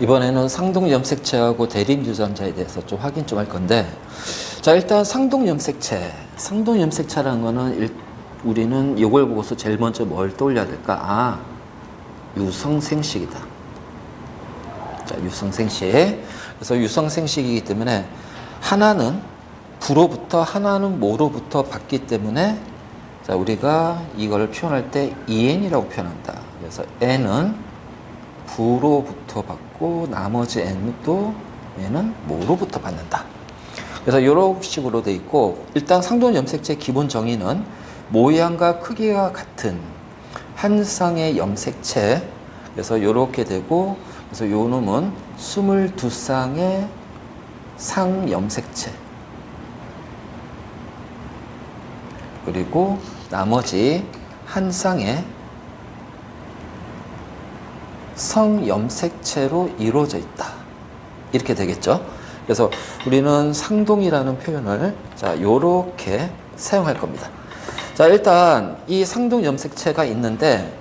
이번에는 상동 염색체하고 대립 유전자에 대해서 좀 확인 좀 할 건데 자 일단 상동 염색체. 상동 염색체라는 거는 일, 우리는 이걸 보고서 제일 먼저 뭘 떠올려야 될까? 아 유성생식이다. 자 유성생식. 그래서 유성생식이기 때문에 하나는 부로부터 하나는 모로부터 받기 때문에 자 우리가 이걸 표현할 때 en이라고 표현한다. 그래서 n은 부로부터 받고 나머지 n도 얘는 모로부터 받는다. 그래서 이런 식으로 돼 있고 일단 상돈 염색체 기본 정의는 모양과 크기가 같은 한 쌍의 염색체 그래서 이렇게 되고 그래서 요 놈은 22쌍의 상 염색체 그리고 나머지 한 쌍의 성염색체로 이루어져 있다. 이렇게 되겠죠. 그래서 우리는 상동이라는 표현을 자, 요렇게 사용할 겁니다. 자, 일단 이 상동 염색체가 있는데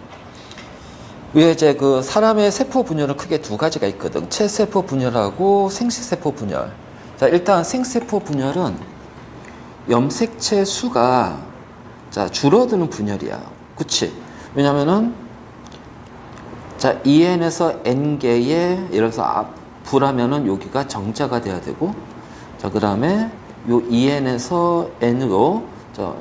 위에 이제 그 사람의 세포 분열은 크게 두 가지가 있거든. 체세포 분열하고 생식세포 분열. 자, 일단 생세포 분열은 염색체 수가 자, 줄어드는 분열이야. 그치? 왜냐면은 자, EN에서 N개의, 예를 들어서 앞, 부라면은 여기가 정자가 돼야 되고, 자, 그 다음에 요 EN에서 N으로, 저,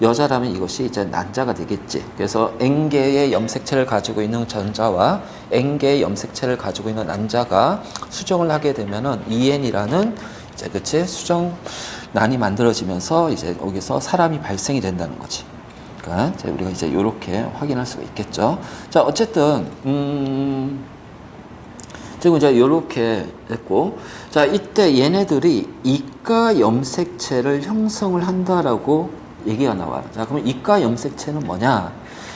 여자라면 이것이 이제 난자가 되겠지. 그래서 N개의 염색체를 가지고 있는 전자와 N개의 염색체를 가지고 있는 난자가 수정을 하게 되면은 EN이라는 이제 그치 수정난이 만들어지면서 이제 여기서 사람이 발생이 된다는 거지. 그러니까 이제 우리가 이제 이렇게 확인할 수가 있겠죠. 자, 어쨌든 음, 지금 이제 이렇게 했고, 자 이때 얘네들이 이가 염색체를 형성을 한다라고 얘기가 나와요. 자, 그러면 이가 염색체는 뭐냐?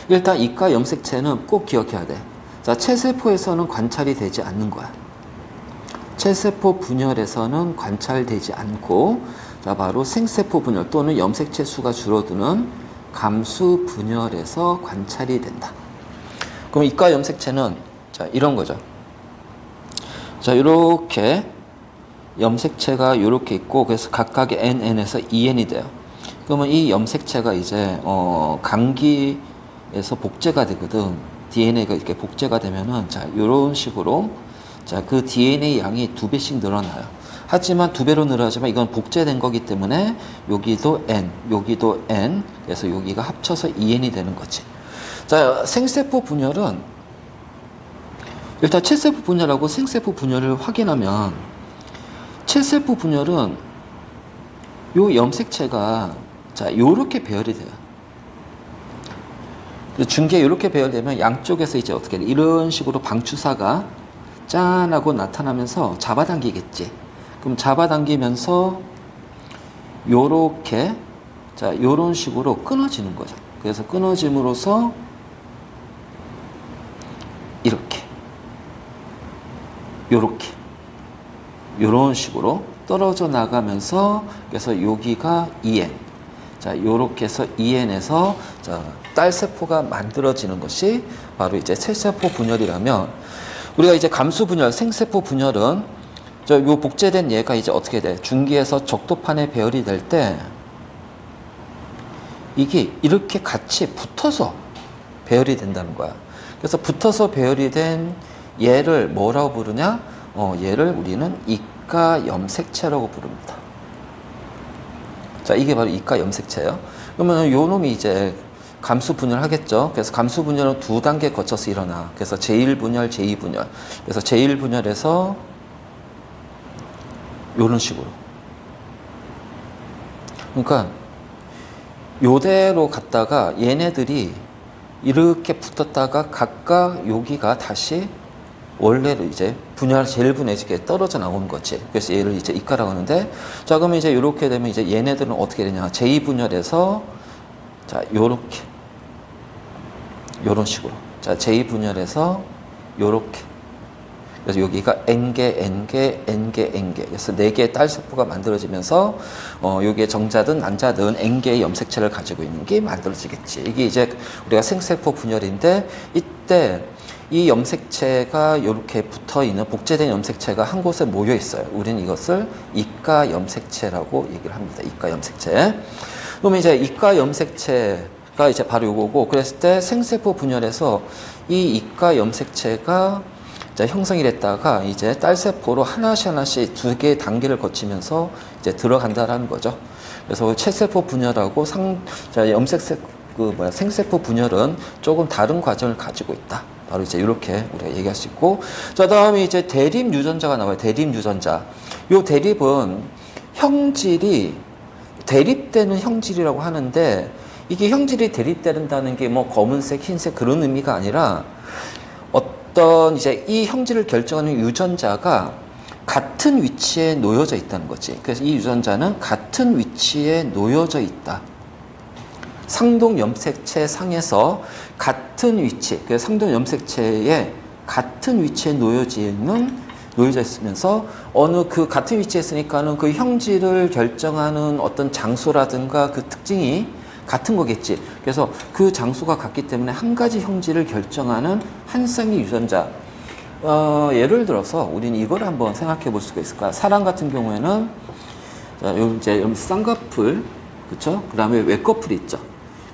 일단 이가 염색체는 꼭 기억해야 돼. 자, 체세포에서는 관찰이 되지 않는 거야. 체세포 분열에서는 관찰되지 않고, 자, 바로 생세포 분열 또는 염색체 수가 줄어드는 감수 분열에서 관찰이 된다. 그럼 이과 염색체는 자 이런 거죠. 자 이렇게 염색체가 이렇게 있고 그래서 각각의 NN에서 EN이 돼요. 그러면 이 염색체가 이제 어 감기에서 복제가 되거든. DNA가 이렇게 복제가 되면은 자 이런 식으로 자 그 DNA 양이 두 배씩 늘어나요. 하지만 두 배로 늘어나지만 이건 복제된 거기 때문에 여기도 N, 여기도 N, 그래서 여기가 합쳐서 EN이 되는 거지. 자, 생세포 분열은 일단 체세포 분열하고 생세포 분열을 확인하면 체세포 분열은 요 염색체가 자, 요렇게 배열이 돼요. 중계 이렇게 배열되면 양쪽에서 이제 어떻게 돼? 이런 식으로 방추사가 짠하고 나타나면서 잡아당기겠지. 그럼 잡아당기면서 요렇게 자 요런 식으로 끊어지는 거죠. 그래서 끊어짐으로써 이렇게 요렇게 요런 식으로 떨어져 나가면서 그래서 여기가 EN 자 요렇게 해서 EN에서 자 딸세포가 만들어지는 것이 바로 이제 세세포 분열이라면 우리가 이제 감수 분열 생세포 분열은 저 요 복제된 얘가 이제 어떻게 돼? 중기에서 적도판에 배열이 될 때 이게 이렇게 같이 붙어서 배열이 된다는 거야. 그래서 붙어서 배열이 된 얘를 뭐라고 부르냐? 어, 얘를 우리는 이가 염색체라고 부릅니다. 자, 이게 바로 이가 염색체예요. 그러면 요 놈이 이제 감수 분열 하겠죠. 그래서 감수 분열은 두 단계 거쳐서 일어나. 그래서 제1 분열, 제2 분열. 그래서 제1 분열에서 요런 식으로. 그러니까 요대로 갔다가 얘네들이 이렇게 붙었다가 각각 여기가 다시 원래로 이제 분열 제일 분해지게 떨어져 나온 거지. 그래서 얘를 이제 이가라고 하는데 자 그러면 이제 이렇게 되면 이제 얘네들은 어떻게 되냐? 제2 분열에서 자 요렇게 요런 식으로 자 제2 분열에서 요렇게 그래서 여기가 N개, N개, N개, N개. 그래서 네 개의 딸 세포가 만들어지면서 어, 여기에 정자든 난자든 N개의 염색체를 가지고 있는 게 만들어지겠지. 이게 이제 우리가 생세포 분열인데 이때 이 염색체가 이렇게 붙어 있는 복제된 염색체가 한 곳에 모여 있어요. 우리는 이것을 이가 염색체라고 얘기를 합니다. 이가 염색체. 그러면 이제 이가 염색체가 이제 바로 요거고 그랬을 때 생세포 분열에서 이 이가 염색체가 자, 형성이 됐다가 이제 딸세포로 하나씩 하나씩 두 개의 단계를 거치면서 이제 들어간다라는 거죠. 그래서 체세포 분열하고 상, 자, 염색세, 그 뭐야, 생세포 분열은 조금 다른 과정을 가지고 있다. 바로 이제 이렇게 우리가 얘기할 수 있고. 자, 다음에 이제 대립 유전자가 나와요. 대립 유전자. 요 대립은 형질이 대립되는 형질이라고 하는데 이게 형질이 대립된다는 게 뭐 검은색, 흰색 그런 의미가 아니라 어떤 이제 이 형질을 결정하는 유전자가 같은 위치에 놓여져 있다는 거지. 그래서 이 유전자는 같은 위치에 놓여져 있다. 상동 염색체 상에서 같은 위치, 그 상동 염색체에 같은 위치에 놓여져 있는 놓여져 있으면서 어느 그 같은 위치에 있으니까는 그 형질을 결정하는 어떤 장소라든가 그 특징이 같은 거겠지. 그래서 그 장소가 같기 때문에 한 가지 형질을 결정하는 한 쌍의 유전자. 어, 예를 들어서 우리는 이걸 한번 생각해 볼 수가 있을까? 사람 같은 경우에는 자, 요 이제 쌍꺼풀, 그렇죠? 그다음에 외꺼풀이 있죠.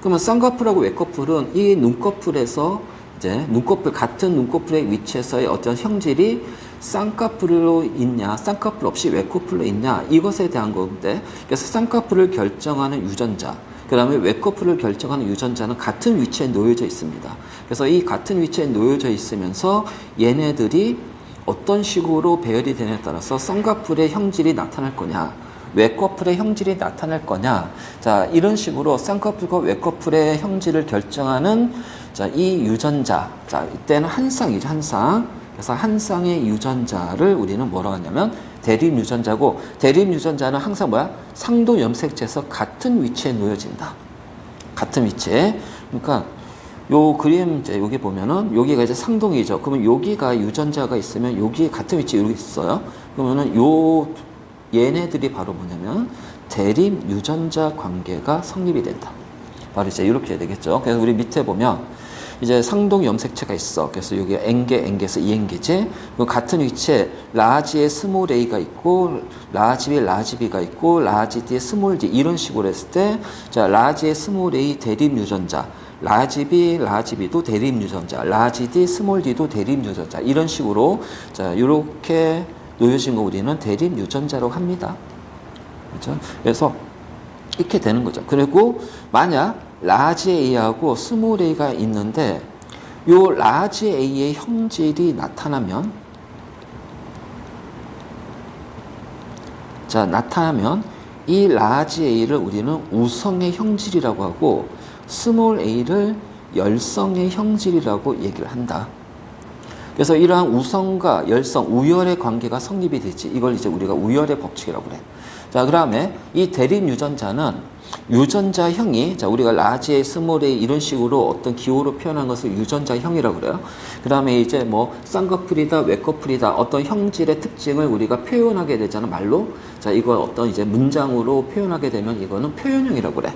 그러면 쌍꺼풀하고 외꺼풀은 이 눈꺼풀에서 이제 눈꺼풀 같은 눈꺼풀의 위치에서의 어떤 형질이 쌍꺼풀로 있냐, 쌍꺼풀 없이 외꺼풀로 있냐 이것에 대한 건데 그래서 쌍꺼풀을 결정하는 유전자, 그 다음에 외꺼풀을 결정하는 유전자는 같은 위치에 놓여져 있습니다. 그래서 이 같은 위치에 놓여져 있으면서 얘네들이 어떤 식으로 배열이 되냐에 따라서 쌍꺼풀의 형질이 나타날 거냐, 외꺼풀의 형질이 나타날 거냐. 자, 이런 식으로 쌍꺼풀과 외꺼풀의 형질을 결정하는 자, 이 유전자. 자, 이때는 한 쌍이죠, 한 쌍. 그래서 한 쌍의 유전자를 우리는 뭐라고 하냐면 대립 유전자고 대립 유전자는 항상 뭐야? 상도 염색체에서 같은 위치에 놓여진다. 같은 위치에. 그러니까 요 그림 이제 여기 보면은 여기가 이제 상동이죠. 그러면 여기가 유전자가 있으면 여기 같은 위치에 여기 있어요. 그러면은 요 얘네들이 바로 뭐냐면 대립 유전자 관계가 성립이 된다. 바로 이제 이렇게 되겠죠. 그래서 우리 밑에 보면 이제 상동 염색체가 있어. 그래서 여기 N개, N개에서 2N개지. 그 같은 위치에 라지에 스몰 A가 있고, 라지 B에 라지 B가 있고, 라지 D에 스몰 D 이런 식으로 했을 때, 자, 라지에 스몰 A 대립 유전자, 라지 B, 라지 B도 대립 유전자, 라지 D, 스몰 D도 대립 유전자 이런 식으로 자, 이렇게 놓여진 거 우리는 대립 유전자라고 합니다. 그렇죠? 그래서 이렇게 되는 거죠. 그리고 만약 라지 A하고 스몰 A가 있는데 요 라지 A의 형질이 나타나면 자 나타나면 이 라지 A를 우리는 우성의 형질이라고 하고 스몰 A를 열성의 형질이라고 얘기를 한다. 그래서 이러한 우성과 열성, 우열의 관계가 성립이 되지. 이걸 이제 우리가 우열의 법칙이라고 그래. 자, 그 다음에 이 대립 유전자는 유전자형이, 자, 우리가 라지의 스몰의 이런 식으로 어떤 기호로 표현한 것을 유전자형이라고 그래요. 그 다음에 이제 뭐 쌍꺼풀이다, 외꺼풀이다, 어떤 형질의 특징을 우리가 표현하게 되잖아, 말로. 자, 이걸 어떤 이제 문장으로 표현하게 되면 이거는 표현형이라고 그래.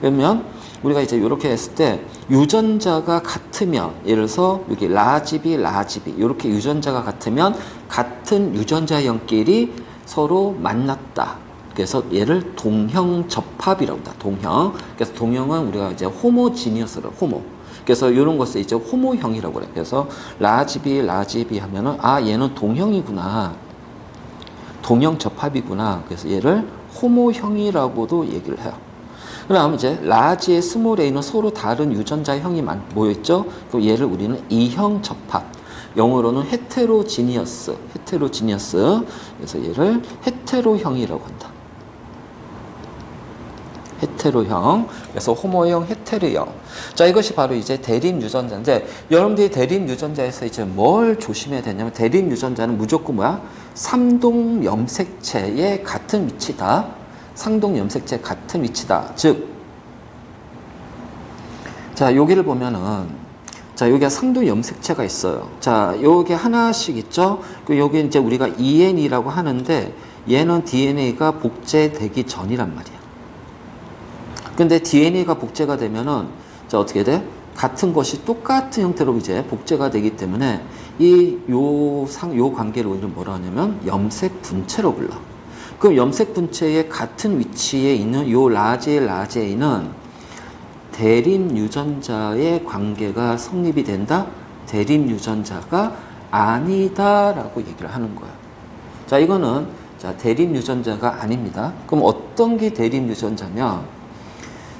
그러면 우리가 이제 이렇게 했을 때 유전자가 같으면 예를 들어서 여기 라지비 라지비 이렇게 유전자가 같으면 같은 유전자형끼리 서로 만났다. 그래서 얘를 동형 접합이라고 한다. 동형. 그래서 동형은 우리가 이제 호모지니어스를 호모. 그래서 이런 것을 이제 호모형이라고 그래. 그래서 라지비 라지비 하면은 아 얘는 동형이구나. 동형 접합이구나. 그래서 얘를 호모형이라고도 얘기를 해요. 그다음 이제 라지의 스몰 a는 서로 다른 유전자형이 모여 있죠. 그럼 얘를 우리는 이형 접합. 영어로는 헤테로지니어스, 헤테로지니어스. 그래서 얘를 헤테로형이라고 한다. 헤테로형. 그래서 호모형, 헤테로형. 자, 이것이 바로 이제 대립 유전자인데, 여러분들이 대립 유전자에서 이제 뭘 조심해야 되냐면, 대립 유전자는 무조건 뭐야? 삼동 염색체의 같은 위치다. 상동 염색체 같은 위치다. 즉, 자, 여기를 보면은, 자, 여기가 상도 염색체가 있어요. 자, 요게 하나씩 있죠? 그 여기 이제 우리가 EN이라고 하는데 얘는 DNA가 복제되기 전이란 말이야. 근데 DNA가 복제가 되면은 자, 어떻게 돼? 같은 것이 똑같은 형태로 이제 복제가 되기 때문에 이 요 상 요 관계를 우리는 뭐라 하냐면 염색 분체로 불러. 그럼 염색 분체의 같은 위치에 있는 요 라제 라제이는 대립 유전자의 관계가 성립이 된다? 대립 유전자가 아니다라고 얘기를 하는 거예요. 자, 이거는 자, 대립 유전자가 아닙니다. 그럼 어떤 게 대립 유전자면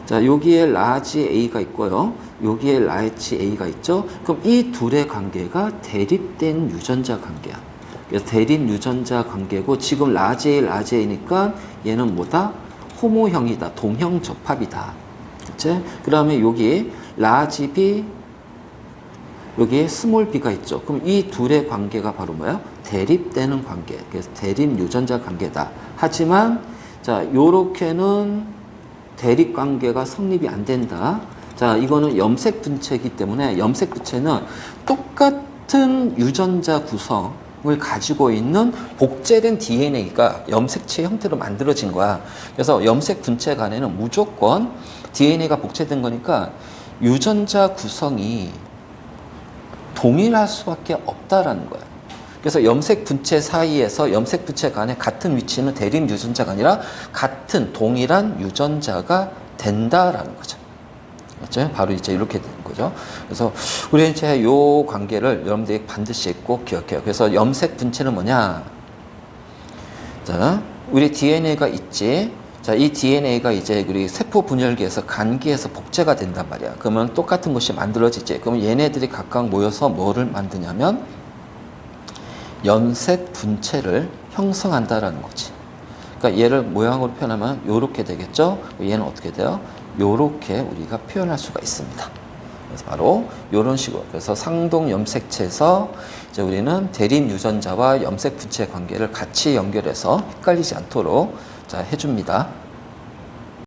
자, 여기에 라지 A가 있고요. 여기에 라이치 A가 있죠. 그럼 이 둘의 관계가 대립된 유전자 관계야. 그래서 대립 유전자 관계고 지금 라지 A, 라지 A니까 얘는 뭐다? 호모형이다. 동형 접합이다. 그치? 그 다음에 여기 라지 B, 여기에 스몰 b가 있죠. 그럼 이 둘의 관계가 바로 뭐야? 대립되는 관계. 그래서 대립 유전자 관계다. 하지만 자, 요렇게는 대립 관계가 성립이 안 된다. 자, 이거는 염색 분체이기 때문에 염색 분체는 똑같은 유전자 구성 을 가지고 있는 복제된 DNA가 염색체 형태로 만들어진 거야. 그래서 염색 분체 간에는 무조건 DNA가 복제된 거니까 유전자 구성이 동일할 수밖에 없다라는 거예요. 그래서 염색 분체 사이에서 염색 분체 간의 같은 위치는 대립 유전자가 아니라 같은 동일한 유전자가 된다라는 거죠. 맞죠? 바로 이제 이렇게 되는 거죠. 그래서 우리 이제 요 관계를 여러분들이 반드시 꼭 기억해요. 그래서 염색 분체는 뭐냐? 자, 우리 DNA가 있지. 자, 이 DNA가 이제 우리 세포 분열기에서 간기에서 복제가 된단 말이야. 그러면 똑같은 것이 만들어지지. 그러면 얘네들이 각각 모여서 뭐를 만드냐면 염색 분체를 형성한다라는 거지. 그러니까 얘를 모양으로 표현하면 요렇게 되겠죠? 얘는 어떻게 돼요? 요렇게 우리가 표현할 수가 있습니다. 그래서 바로 요런 식으로. 그래서 상동 염색체에서 이제 우리는 대립 유전자와 염색 분체 관계를 같이 연결해서 헷갈리지 않도록 자, 해줍니다.